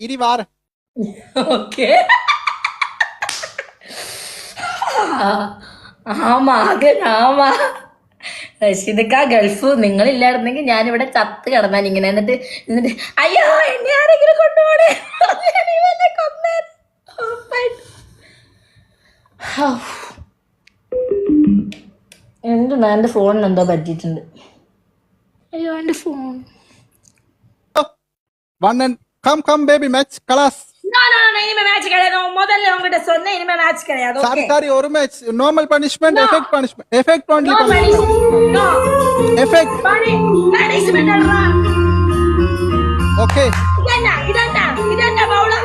ഇനി മാറ ഓക്കെ. ആമാ അകൻ നിങ്ങൾ റഷീദക്ക ഗൾഫ് നിങ്ങളില്ലായിരുന്നെങ്കിൽ ഞാനിവിടെ ചത്ത് കിടന്നാൽ ഇങ്ങനെ എന്നിട്ട് എന്നിട്ട് അയ്യോ എന്നെ ആരെങ്കിലും കൊണ്ടുപോണേ? Oh എന്തുന്നാ എന്റെ ഫോണിന് എന്തോ പറ്റിയിട്ടുണ്ട്. അയ്യോ എന്റെ ഫോൺ വണ്ണൻ கம் கம் பேபி மேட்ச் கலாஸ் நோ மேட்ச் கிடையாது. முதல்ல உங்ககிட்ட சொன்னேன் இனிமே மேட்ச் கிடையாது. ஓகே சாரி ஒரு match normal punishment effect punishment effect only punishment effect punishment okay இதென்ன? இதென்ன? இதென்ன பவுலா?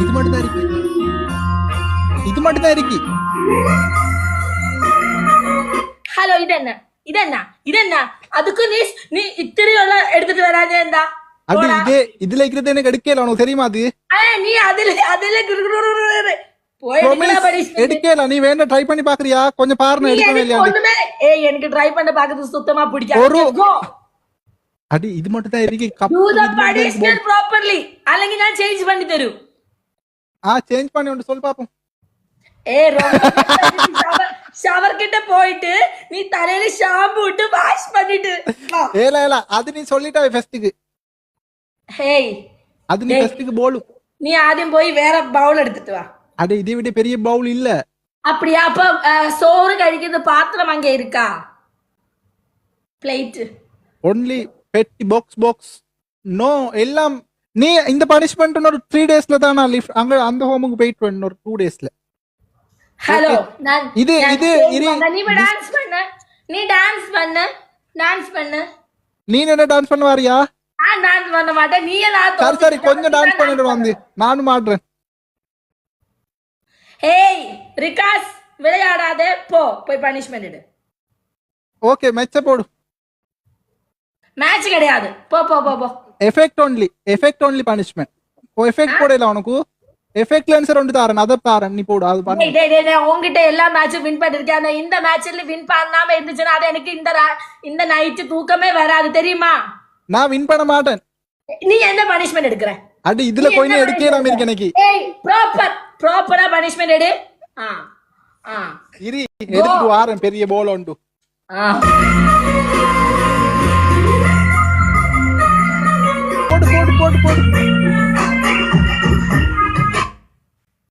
இது மட்டும் தான் இருக்கு. இது மட்டும் தான் இருக்கு. ஹலோ இதென்ன? இதென்ன? இதென்ன? அதுக்கு நீ நீ இத்திரையெல்லாம் எடுத்துட்டு வராதே இருந்தா அது இது இதுல இருக்கிறது எனக்கு எடுக்கல உனக்கு தெரியுமா அது? நீ அதுல அதுல எடுக்கல நீ வேணா ட்ரை பண்ணி பாக்குறியா? கொஞ்சம் பாருங்க எடுக்கவே இல்லையா ஏய் எனக்கு ட்ரை பண்ண பாக்குறது சுத்தமா பிடிக்காது. ஒரு அடி இது மட்டும் தான் இருக்கு. To the body skill properly அலங்கி நான் சேஞ்ச் பண்ணி சொல் பாப்போம். ஏ ஷவர் கிட்ட போயிட்டு நீ தலையில ஷாம்பு விட்டு வாஷ் பண்ணிட்டு ஏல ஏல அது நீ சொல்லிட்டாவே ஃபெஸ்டுக்கு ஹேய் அது நீ ஃபெஸ்டுக்கு போலு நீ ஆதியம் போய் வேற பவுல் எடுத்துட்டு வா அட இதை விட பெரிய பவுல் இல்ல அப்படியா அப்ப சோறு கழிக்கிறது பாத்திரம் அங்க இருக்கா பிளேட் ஒன்லி பெட்டி பாக்ஸ் பாக்ஸ் நோ எல்லாம் நீ இந்த பனிஷ்மெண்ட் ஒரு த்ரீ டேஸ்ல தான் நான் லிஃப்ட் அங்க அந்த ஹோமுக்கு போயிட்டு வரணும் ஒரு டூ டேஸ்ல ஹலோ நான் இது- இது-. நீ டான்ஸ் பண்ணு. நீ டான்ஸ் பண்ணு. டான்ஸ் பண்ணு. நீ என்ன டான்ஸ் பண்ண வாரியா நான் டான்ஸ் பண்ண. மாட்டேன் நீ நான் சரி சரி கொஞ்சம் டான்ஸ் பண்ணிட்டு வந்து. நானும் ஆடுறேன் ஏய் ரிகாஸ் விளையாடாதே. போ போய் பனிஷ்மெண்ட் எடு. ஓகே மெச்ச போடு. மேட்ச் கிடையாது. போ போ போ போ. Effect only effect only punishment oh effect போடல உனக்கு? எஃபெக்ட் லென்சர் ஒன்று தாரேன்? அதை தாரேன். நீ போடு அது பண்ணு. டேய், டேய், டேய், உன்கிட்ட எல்லா மேட்சும் வின் பண்ணிருக்கேன். ஆனா இந்த மேட்ச்ல வின் பண்ணாம இருந்துச்சுன்னா அது எனக்கு இந்த இந்த நைட்டு தூக்கமே வராது தெரியுமா? நான் வின் பண்ண மாட்டேன். நீ என்ன பனிஷ்மெண்ட் எடுக்கிற? அடி இதுல போய் நீ எடுக்கலாம் இருக்கு எனக்கு ஏய் ப்ராப்பர் ப்ராப்பரா பனிஷ்மெண்ட் எடு. ஆ ஆ. இரு எடுத்துட்டு வாரேன் பெரிய போல உண்டு. ஆ. போடு போடு போடு போடு.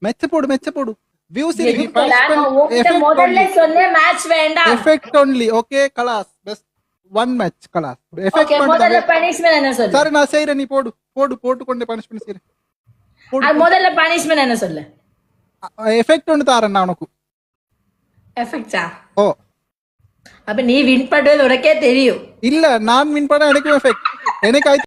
மெச்ச போடு மெச்ச போடு. வியூஸ் முதல்ல சொன்னேன் மேட்ச் வேண்டாம். எஃபெக்ட் ஒன்லி ஓகே கலாஸ் பெஸ்ட் ஒன் மேட்ச் கலாஸ் எஃபெக்ட் முதல்ல பனிஷ்மெண்ட் என்ன சொல்லு? சரி நான் செய்யறேன் நீ போடு. போடு போட்டு கொண்டு பனிஷ்மெண்ட் செய்யறேன் அது முதல்ல பனிஷ்மெண்ட் என்ன சொல்லு? எஃபெக்ட் ஒன்று தாரேன் நான் உனக்கு. எஃபெக்டா ஓ. அப்ப நீ வின் பண்றது உனக்கே தெரியும். இல்ல நான் வின் பண்ண எனக்கு எஃபெக்ட் எனக்கு